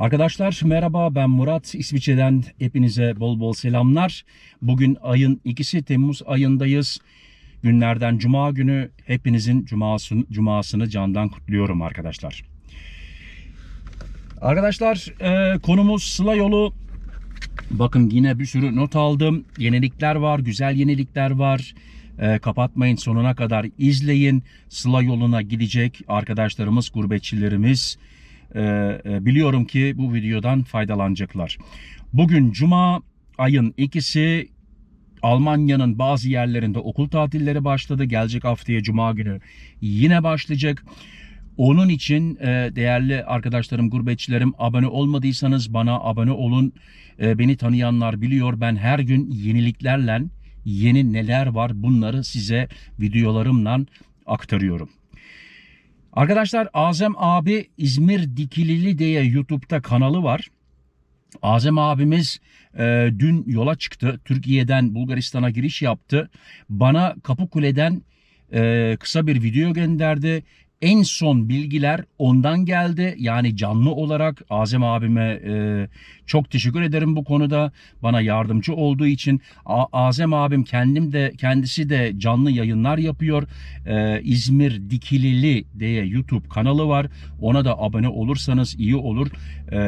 Arkadaşlar merhaba ben Murat İsviçre'den hepinize bol bol selamlar. Bugün ayın ikisi Temmuz ayındayız. Günlerden cuma günü hepinizin cumasını, cumasını candan kutluyorum arkadaşlar. Arkadaşlar e, konumuz Sıla yolu. Bakın yine bir sürü not aldım. Yenilikler var, güzel yenilikler var. E, kapatmayın sonuna kadar izleyin. Sıla yoluna gidecek arkadaşlarımız, gurbetçilerimiz e, biliyorum ki bu videodan faydalanacaklar. Bugün Cuma ayın ikisi Almanya'nın bazı yerlerinde okul tatilleri başladı. Gelecek haftaya Cuma günü yine başlayacak. Onun için e, değerli arkadaşlarım, gurbetçilerim abone olmadıysanız bana abone olun. E, beni tanıyanlar biliyor ben her gün yeniliklerle yeni neler var bunları size videolarımla aktarıyorum. Arkadaşlar Azem abi İzmir Dikilili diye YouTube'da kanalı var. Azem abimiz e, dün yola çıktı. Türkiye'den Bulgaristan'a giriş yaptı. Bana Kapıkule'den e, kısa bir video gönderdi. En son bilgiler ondan geldi. Yani canlı olarak Azem abime e, çok teşekkür ederim bu konuda. Bana yardımcı olduğu için. A- Azem abim kendim de kendisi de canlı yayınlar yapıyor. E, İzmir Dikilili diye YouTube kanalı var. Ona da abone olursanız iyi olur. E,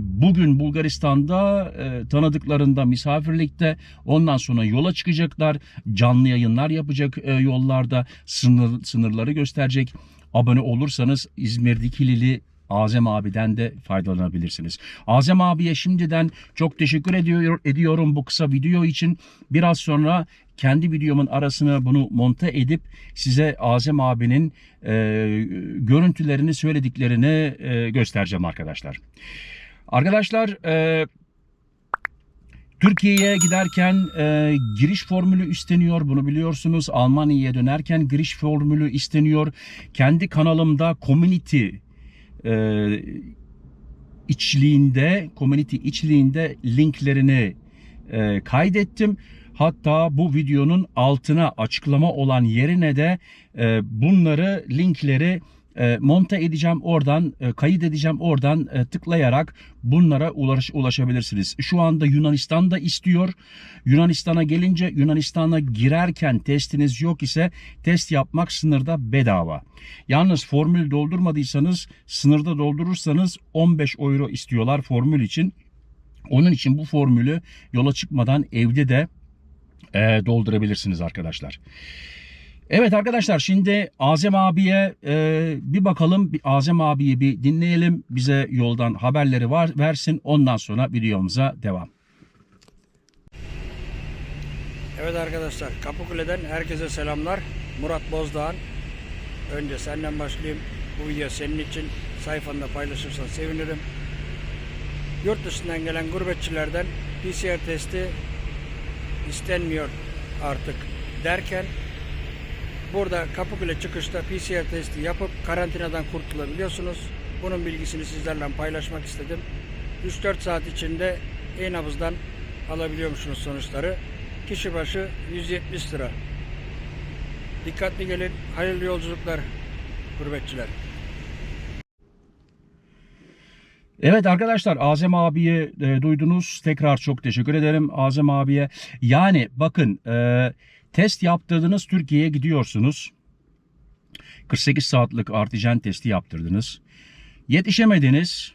bugün Bulgaristan'da e, tanıdıklarında misafirlikte ondan sonra yola çıkacaklar. Canlı yayınlar yapacak e, yollarda sınır, sınırları gösterecek. Abone olursanız İzmir Dikilili Azem abiden de faydalanabilirsiniz. Azem abiye şimdiden çok teşekkür ediyor, ediyorum bu kısa video için. Biraz sonra kendi videomun arasına bunu monte edip size Azem abinin e, görüntülerini söylediklerini e, göstereceğim arkadaşlar. Arkadaşlar e, Türkiye'ye giderken e, giriş formülü isteniyor. Bunu biliyorsunuz. Almanya'ya dönerken giriş formülü isteniyor. Kendi kanalımda community e, içliğinde, community içliğinde linklerini e, kaydettim. Hatta bu videonun altına açıklama olan yerine de e, bunları linkleri e, monte edeceğim oradan e, kayıt edeceğim oradan e, tıklayarak bunlara ulaş, ulaşabilirsiniz. Şu anda Yunanistan da istiyor. Yunanistan'a gelince Yunanistan'a girerken testiniz yok ise test yapmak sınırda bedava. Yalnız formül doldurmadıysanız sınırda doldurursanız 15 euro istiyorlar formül için. Onun için bu formülü yola çıkmadan evde de e, doldurabilirsiniz arkadaşlar. Evet arkadaşlar şimdi Azem abiye e, bir bakalım. Azem abiyi bir dinleyelim. Bize yoldan haberleri var versin. Ondan sonra videomuza devam. Evet arkadaşlar Kapıkule'den herkese selamlar. Murat Bozdağ'ın. Önce senden başlayayım. Bu video senin için sayfanda paylaşırsan sevinirim. Yurt dışından gelen gurbetçilerden PCR testi istenmiyor artık derken burada Kapıkule çıkışta PCR testi yapıp karantinadan kurtulabiliyorsunuz. Bunun bilgisini sizlerle paylaşmak istedim. 3-4 saat içinde e-nabızdan alabiliyormuşsunuz sonuçları. Kişi başı 170 lira. Dikkatli gelin. Hayırlı yolculuklar gurbetçiler. Evet arkadaşlar Azem abiye duydunuz. Tekrar çok teşekkür ederim Azem abiye. Yani bakın e, test yaptırdınız Türkiye'ye gidiyorsunuz. 48 saatlik antijen testi yaptırdınız. Yetişemediniz.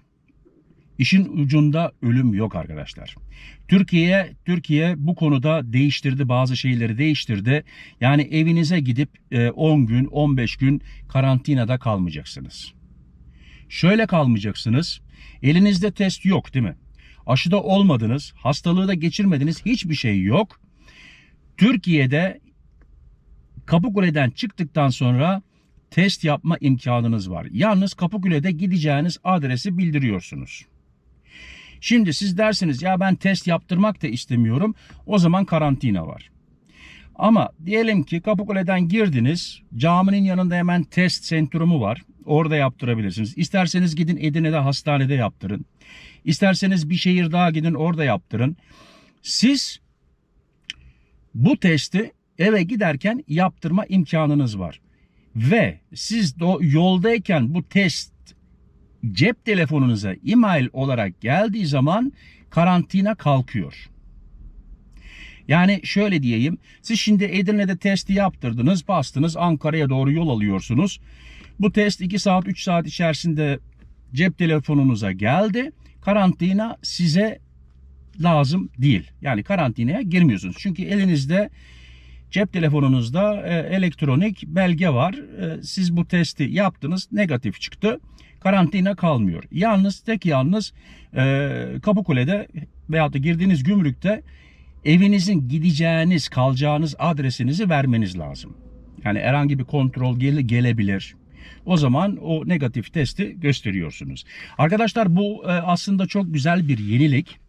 İşin ucunda ölüm yok arkadaşlar. Türkiye Türkiye bu konuda değiştirdi bazı şeyleri değiştirdi. Yani evinize gidip e, 10 gün 15 gün karantinada kalmayacaksınız. Şöyle kalmayacaksınız. Elinizde test yok değil mi? Aşıda olmadınız, hastalığı da geçirmediniz, hiçbir şey yok. Türkiye'de Kapıkule'den çıktıktan sonra test yapma imkanınız var. Yalnız Kapıkule'de gideceğiniz adresi bildiriyorsunuz. Şimdi siz dersiniz ya ben test yaptırmak da istemiyorum. O zaman karantina var. Ama diyelim ki Kapıkule'den girdiniz. Caminin yanında hemen test sentrumu var. Orada yaptırabilirsiniz. İsterseniz gidin Edirne'de hastanede yaptırın. İsterseniz bir şehir daha gidin orada yaptırın. Siz bu testi eve giderken yaptırma imkanınız var. Ve siz de yoldayken bu test cep telefonunuza e-mail olarak geldiği zaman karantina kalkıyor. Yani şöyle diyeyim. Siz şimdi Edirne'de testi yaptırdınız, bastınız, Ankara'ya doğru yol alıyorsunuz. Bu test 2 saat 3 saat içerisinde cep telefonunuza geldi. Karantina size lazım değil. Yani karantinaya girmiyorsunuz. Çünkü elinizde cep telefonunuzda e, elektronik belge var. E, siz bu testi yaptınız, negatif çıktı. Karantina kalmıyor. Yalnız tek yalnız e, Kapıkule'de veyahut da girdiğiniz gümrükte evinizin gideceğiniz, kalacağınız adresinizi vermeniz lazım. Yani herhangi bir kontrol gele, gelebilir. O zaman o negatif testi gösteriyorsunuz. Arkadaşlar bu e, aslında çok güzel bir yenilik.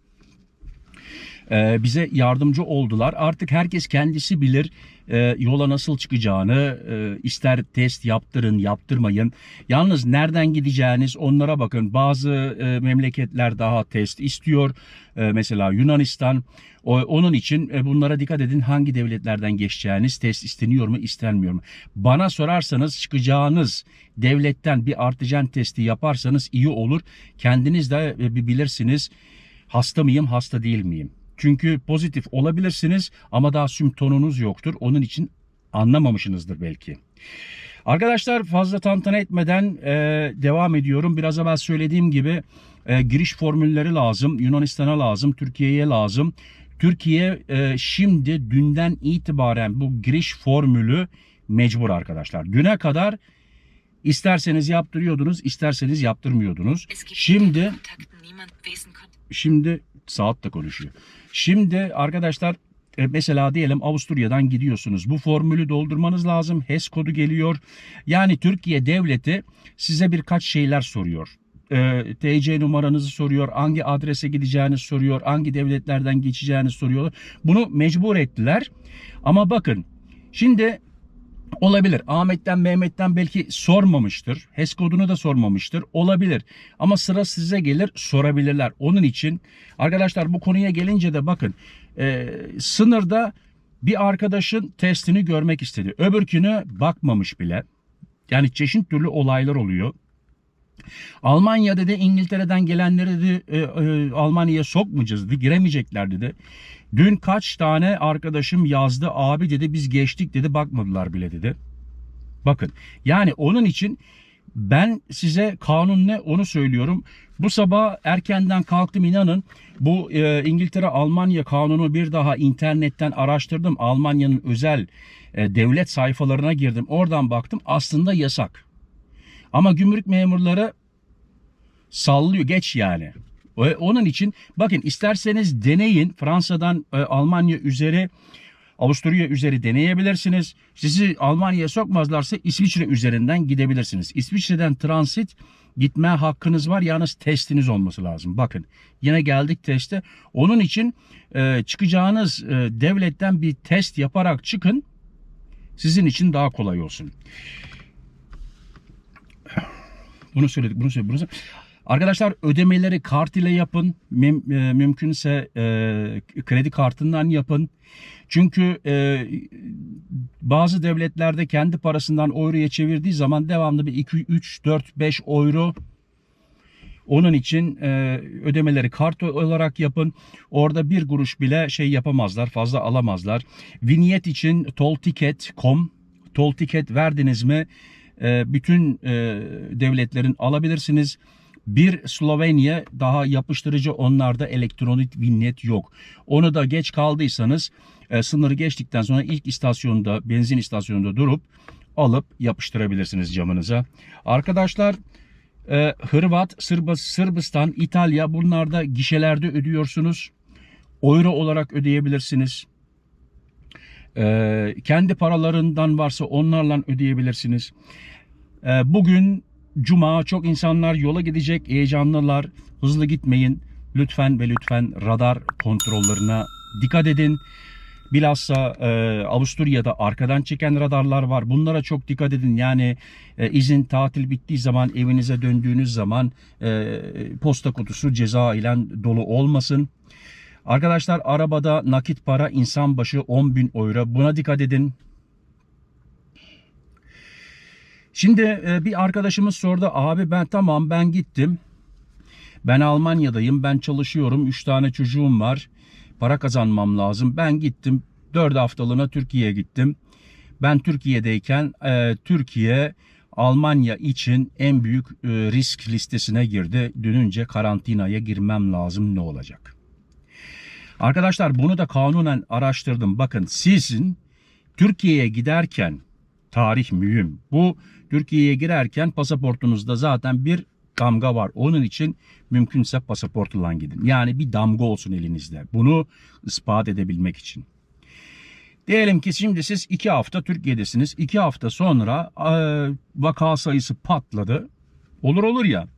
E, bize yardımcı oldular. Artık herkes kendisi bilir e, yola nasıl çıkacağını. E, ister test yaptırın, yaptırmayın. Yalnız nereden gideceğiniz onlara bakın. Bazı e, memleketler daha test istiyor. E, mesela Yunanistan. O, onun için e, bunlara dikkat edin. Hangi devletlerden geçeceğiniz test isteniyor mu, istenmiyor mu? Bana sorarsanız çıkacağınız devletten bir artijen testi yaparsanız iyi olur. Kendiniz de e, bilirsiniz. Hasta mıyım, hasta değil miyim? Çünkü pozitif olabilirsiniz ama daha sümptomunuz yoktur. Onun için anlamamışsınızdır belki. Arkadaşlar fazla tantana etmeden e, devam ediyorum. Biraz evvel söylediğim gibi e, giriş formülleri lazım. Yunanistan'a lazım, Türkiye'ye lazım. Türkiye e, şimdi dünden itibaren bu giriş formülü mecbur arkadaşlar. Düne kadar isterseniz yaptırıyordunuz, isterseniz yaptırmıyordunuz. Şimdi. Şimdi saat de konuşuyor. Şimdi arkadaşlar e, mesela diyelim Avusturya'dan gidiyorsunuz. Bu formülü doldurmanız lazım. HES kodu geliyor. Yani Türkiye devleti size birkaç şeyler soruyor. E, TC numaranızı soruyor. Hangi adrese gideceğinizi soruyor. Hangi devletlerden geçeceğinizi soruyor. Bunu mecbur ettiler. Ama bakın şimdi Olabilir. Ahmet'ten Mehmet'ten belki sormamıştır. HES kodunu da sormamıştır. Olabilir. Ama sıra size gelir sorabilirler. Onun için arkadaşlar bu konuya gelince de bakın e, sınırda bir arkadaşın testini görmek istedi. Öbürküne bakmamış bile. Yani çeşit türlü olaylar oluyor. Almanya dedi İngiltere'den gelenleri dedi e, e, Almanya'ya sokmayacağız dedi. Giremeyecekler dedi. Dün kaç tane arkadaşım yazdı abi dedi biz geçtik dedi bakmadılar bile dedi. Bakın yani onun için ben size kanun ne onu söylüyorum. Bu sabah erkenden kalktım inanın bu e, İngiltere Almanya kanunu bir daha internetten araştırdım. Almanya'nın özel e, devlet sayfalarına girdim. Oradan baktım aslında yasak. Ama gümrük memurları sallıyor geç yani. Onun için bakın isterseniz deneyin Fransa'dan e, Almanya üzeri Avusturya üzeri deneyebilirsiniz. Sizi Almanya'ya sokmazlarsa İsviçre üzerinden gidebilirsiniz. İsviçre'den transit gitme hakkınız var. Yalnız testiniz olması lazım. Bakın yine geldik teste. Onun için e, çıkacağınız e, devletten bir test yaparak çıkın. Sizin için daha kolay olsun. Bunu söyledik, bunu söyledik, bunu söyledik. Arkadaşlar ödemeleri kart ile yapın. Müm- e, mümkünse e, kredi kartından yapın. Çünkü e, bazı devletlerde kendi parasından euroya çevirdiği zaman devamlı bir 2, 3, 4, 5 euro onun için e, ödemeleri kart olarak yapın. Orada bir kuruş bile şey yapamazlar, fazla alamazlar. Vinyet için tolticket.com tol ticket verdiniz mi e, bütün e, devletlerin alabilirsiniz. Bir Slovenya daha yapıştırıcı onlarda elektronik vinyet yok. Onu da geç kaldıysanız e, sınırı geçtikten sonra ilk istasyonda benzin istasyonunda durup alıp yapıştırabilirsiniz camınıza. Arkadaşlar e, Hırvat, Sırbı, Sırbistan, İtalya bunlarda gişelerde ödüyorsunuz. Euro olarak ödeyebilirsiniz. E, kendi paralarından varsa onlarla ödeyebilirsiniz. E, bugün Cuma çok insanlar yola gidecek heyecanlılar. Hızlı gitmeyin. Lütfen ve lütfen radar kontrollerine dikkat edin. Bilhassa e, Avusturya'da arkadan çeken radarlar var. Bunlara çok dikkat edin. Yani e, izin tatil bittiği zaman evinize döndüğünüz zaman e, posta kutusu ceza ile dolu olmasın. Arkadaşlar arabada nakit para insan başı 10 bin euro. Buna dikkat edin. Şimdi e, bir arkadaşımız sordu abi ben tamam ben gittim. Ben Almanya'dayım ben çalışıyorum 3 tane çocuğum var. Para kazanmam lazım. Ben gittim 4 haftalığına Türkiye'ye gittim. Ben Türkiye'deyken e, Türkiye Almanya için en büyük e, risk listesine girdi. Dönünce karantinaya girmem lazım ne olacak? Arkadaşlar bunu da kanunen araştırdım. Bakın sizin Türkiye'ye giderken tarih mühim. Bu Türkiye'ye girerken pasaportunuzda zaten bir damga var. Onun için mümkünse pasaportla gidin. Yani bir damga olsun elinizde. Bunu ispat edebilmek için. Diyelim ki şimdi siz iki hafta Türkiye'desiniz. İki hafta sonra e, vaka sayısı patladı. Olur olur ya.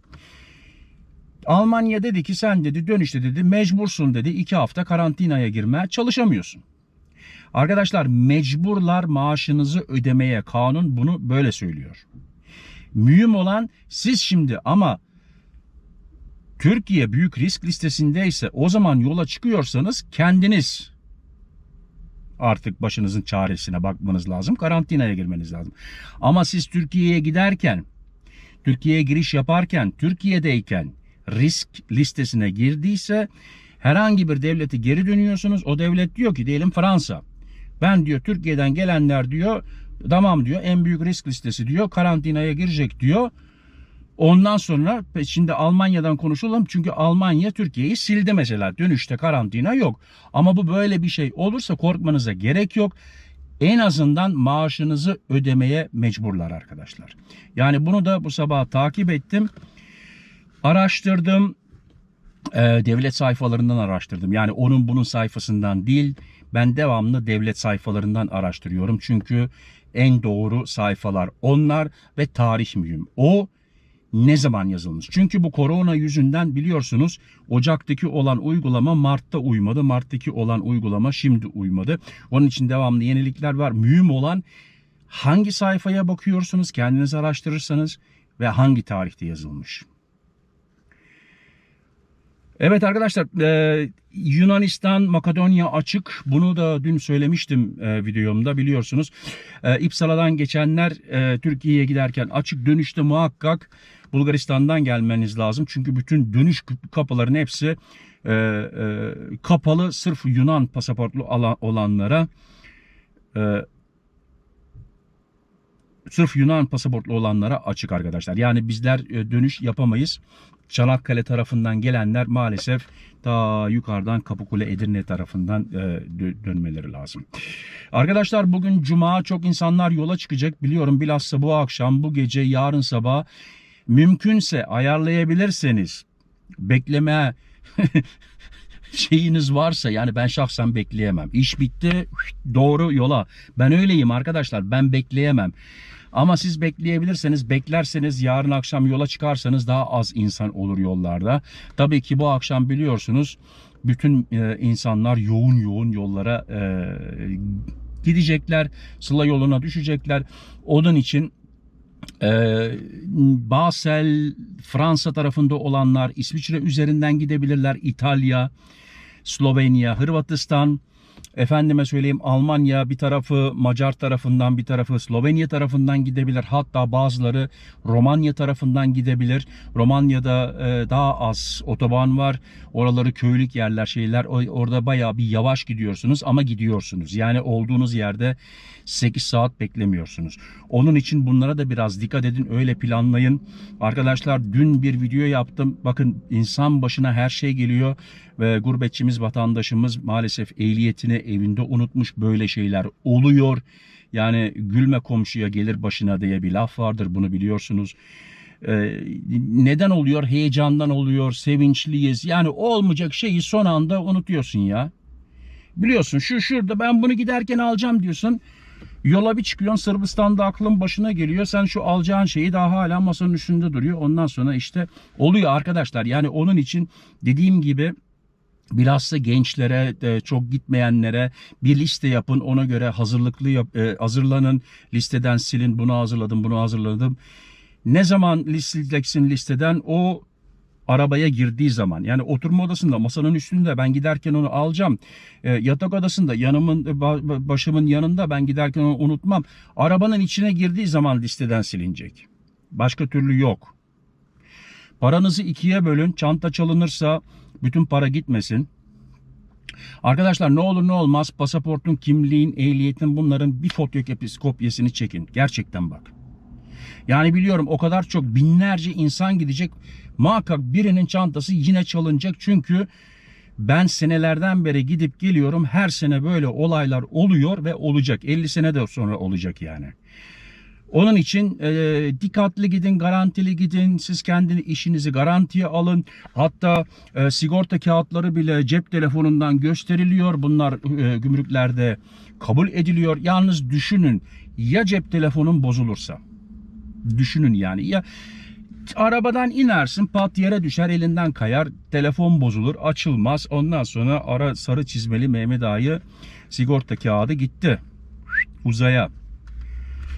Almanya dedi ki sen dedi dönüşte dedi mecbursun dedi iki hafta karantinaya girmeye çalışamıyorsun. Arkadaşlar mecburlar maaşınızı ödemeye kanun bunu böyle söylüyor. Mühim olan siz şimdi ama Türkiye büyük risk listesindeyse o zaman yola çıkıyorsanız kendiniz artık başınızın çaresine bakmanız lazım. Karantinaya girmeniz lazım. Ama siz Türkiye'ye giderken, Türkiye'ye giriş yaparken, Türkiye'deyken risk listesine girdiyse herhangi bir devleti geri dönüyorsunuz. O devlet diyor ki diyelim Fransa. Ben diyor Türkiye'den gelenler diyor tamam diyor en büyük risk listesi diyor karantinaya girecek diyor. Ondan sonra şimdi Almanya'dan konuşalım çünkü Almanya Türkiye'yi sildi mesela dönüşte karantina yok. Ama bu böyle bir şey olursa korkmanıza gerek yok. En azından maaşınızı ödemeye mecburlar arkadaşlar. Yani bunu da bu sabah takip ettim. Araştırdım. Ee, devlet sayfalarından araştırdım. Yani onun bunun sayfasından değil. Ben devamlı devlet sayfalarından araştırıyorum. Çünkü en doğru sayfalar onlar ve tarih mühim. O ne zaman yazılmış? Çünkü bu korona yüzünden biliyorsunuz Ocak'taki olan uygulama Mart'ta uymadı. Mart'taki olan uygulama şimdi uymadı. Onun için devamlı yenilikler var. Mühim olan hangi sayfaya bakıyorsunuz kendiniz araştırırsanız ve hangi tarihte yazılmış. Evet arkadaşlar e, Yunanistan, Makedonya açık. Bunu da dün söylemiştim e, videomda biliyorsunuz. E, İpsala'dan geçenler e, Türkiye'ye giderken açık dönüşte muhakkak Bulgaristan'dan gelmeniz lazım. Çünkü bütün dönüş kapıların hepsi e, e, kapalı sırf Yunan pasaportlu alan, olanlara. E, sırf Yunan pasaportlu olanlara açık arkadaşlar. Yani bizler e, dönüş yapamayız. Çanakkale tarafından gelenler maalesef ta yukarıdan Kapıkule Edirne tarafından e, dö- dönmeleri lazım. Arkadaşlar bugün cuma çok insanlar yola çıkacak. Biliyorum bilhassa bu akşam, bu gece, yarın sabah mümkünse ayarlayabilirseniz bekleme şeyiniz varsa yani ben şahsen bekleyemem. İş bitti doğru yola. Ben öyleyim arkadaşlar ben bekleyemem. Ama siz bekleyebilirseniz, beklerseniz yarın akşam yola çıkarsanız daha az insan olur yollarda. Tabii ki bu akşam biliyorsunuz bütün e, insanlar yoğun yoğun yollara e, gidecekler. Sıla yoluna düşecekler. Onun için e, Basel, Fransa tarafında olanlar İsviçre üzerinden gidebilirler. İtalya, Slovenya, Hırvatistan, efendime söyleyeyim Almanya bir tarafı Macar tarafından bir tarafı Slovenya tarafından gidebilir. Hatta bazıları Romanya tarafından gidebilir. Romanya'da e, daha az otoban var. Oraları köylük yerler şeyler. Orada bayağı bir yavaş gidiyorsunuz ama gidiyorsunuz. Yani olduğunuz yerde 8 saat beklemiyorsunuz. Onun için bunlara da biraz dikkat edin. Öyle planlayın. Arkadaşlar dün bir video yaptım. Bakın insan başına her şey geliyor ve gurbetçimiz vatandaşımız maalesef ehliyetini evinde unutmuş böyle şeyler oluyor. Yani gülme komşuya gelir başına diye bir laf vardır bunu biliyorsunuz. Ee, neden oluyor? Heyecandan oluyor, sevinçliyiz. Yani olmayacak şeyi son anda unutuyorsun ya. Biliyorsun şu şurada ben bunu giderken alacağım diyorsun. Yola bir çıkıyorsun Sırbistan'da aklın başına geliyor. Sen şu alacağın şeyi daha hala masanın üstünde duruyor. Ondan sonra işte oluyor arkadaşlar. Yani onun için dediğim gibi Bilhassa gençlere, çok gitmeyenlere bir liste yapın. Ona göre hazırlıklı yap, e, hazırlanın. Listeden silin. Bunu hazırladım, bunu hazırladım. Ne zaman listedeceksin listeden o arabaya girdiği zaman yani oturma odasında masanın üstünde ben giderken onu alacağım. E, yatak odasında yanımın e, ba- başımın yanında ben giderken onu unutmam. Arabanın içine girdiği zaman listeden silinecek. Başka türlü yok. Paranızı ikiye bölün. Çanta çalınırsa bütün para gitmesin. Arkadaşlar ne olur ne olmaz pasaportun, kimliğin, ehliyetin bunların bir fotokopi kopyasını çekin. Gerçekten bak. Yani biliyorum o kadar çok binlerce insan gidecek. Muhakkak birinin çantası yine çalınacak. Çünkü ben senelerden beri gidip geliyorum. Her sene böyle olaylar oluyor ve olacak. 50 sene de sonra olacak yani. Onun için e, dikkatli gidin, garantili gidin. Siz kendi işinizi garantiye alın. Hatta e, sigorta kağıtları bile cep telefonundan gösteriliyor. Bunlar e, gümrüklerde kabul ediliyor. Yalnız düşünün ya cep telefonun bozulursa. Düşünün yani ya arabadan inersin pat yere düşer elinden kayar telefon bozulur açılmaz ondan sonra ara sarı çizmeli Mehmet Ağa'yı sigorta kağıdı gitti uzaya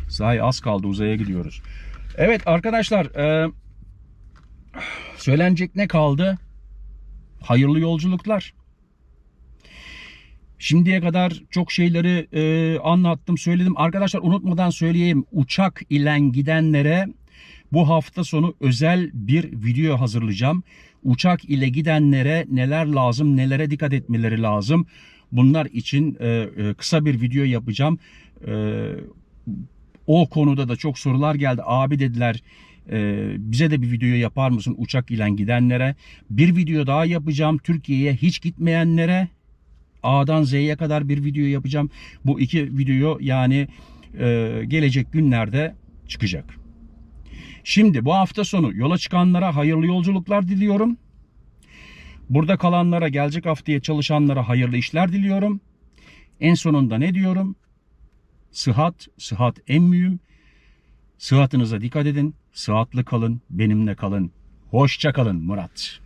Sahi az kaldı uzaya gidiyoruz. Evet arkadaşlar e, söylenecek ne kaldı? Hayırlı yolculuklar. Şimdiye kadar çok şeyleri e, anlattım, söyledim. Arkadaşlar unutmadan söyleyeyim. Uçak ile gidenlere bu hafta sonu özel bir video hazırlayacağım. Uçak ile gidenlere neler lazım, nelere dikkat etmeleri lazım. Bunlar için e, e, kısa bir video yapacağım. E, o konuda da çok sorular geldi. Abi dediler e, bize de bir video yapar mısın uçak ile gidenlere? Bir video daha yapacağım Türkiye'ye hiç gitmeyenlere. A'dan Z'ye kadar bir video yapacağım. Bu iki video yani e, gelecek günlerde çıkacak. Şimdi bu hafta sonu yola çıkanlara hayırlı yolculuklar diliyorum. Burada kalanlara, gelecek haftaya çalışanlara hayırlı işler diliyorum. En sonunda ne diyorum? Sıhhat, sıhhat en mühim. Sıhhatınıza dikkat edin. Sıhhatli kalın, benimle kalın. Hoşça kalın Murat.